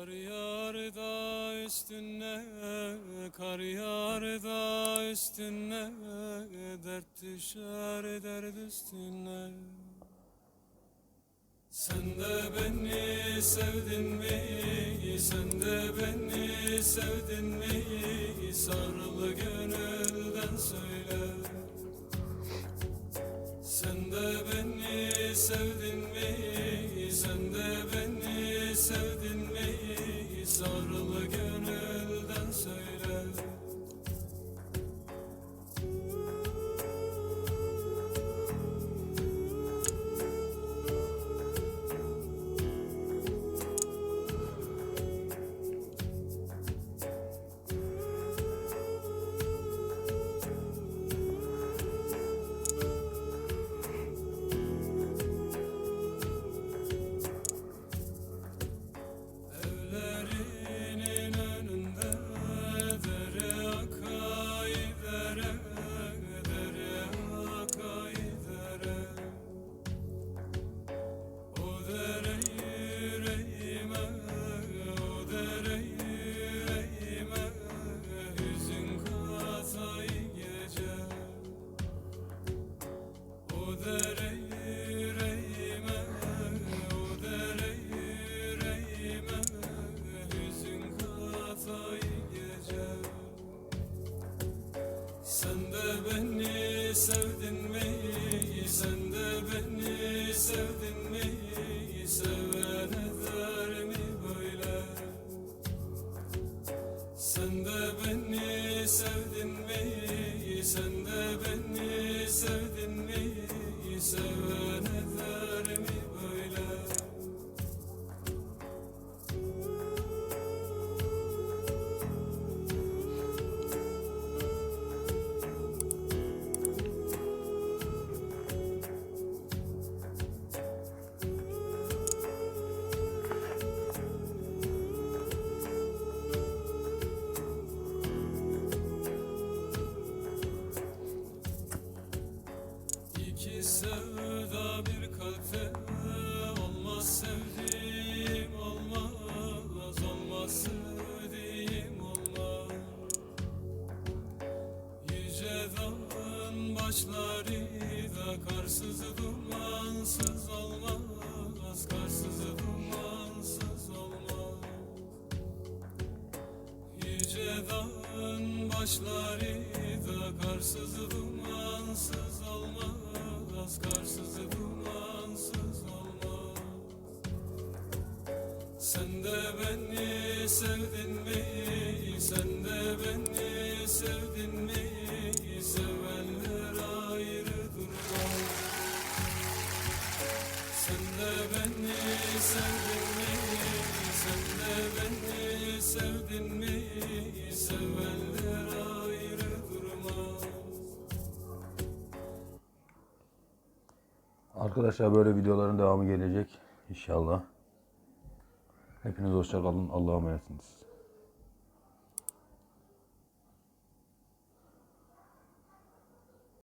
Kar yağar da üstüne, kar yağar da üstüne, dert düşer dert üstüne. Sen de beni sevdin mi? Sen de beni sevdin mi? Sarıl gönülden söyle. Sen de beni sevdin mi? Sen de beni sevdin mi? Sarıl gönülden Sen de beni sevdin mi? Sen de beni sevdin mi? Seven eder mi böyle? Sen de beni sevdin mi? Sen de beni sevdin mi? Seven eder sevda bir kalpte olmaz. Sevdiğim olmaz olmaz. Sevdiğim olmaz. Yüce dağın başları da karsız dumansız olmaz. Karsız dumansız olmaz. Yüce dağın başları da karsız dumansız olmaz Karsız dumansız olmaz Sen de beni sevdin mi? Sen de beni sevdin mi? Sevenler ayrı durmaz sen de beni sevdin mi? Sen de beni sevdin mi? Sevenler ayrı Arkadaşlar böyle videoların devamı gelecek inşallah. Hepiniz hoşça kalın. Allah'a emanetsiniz.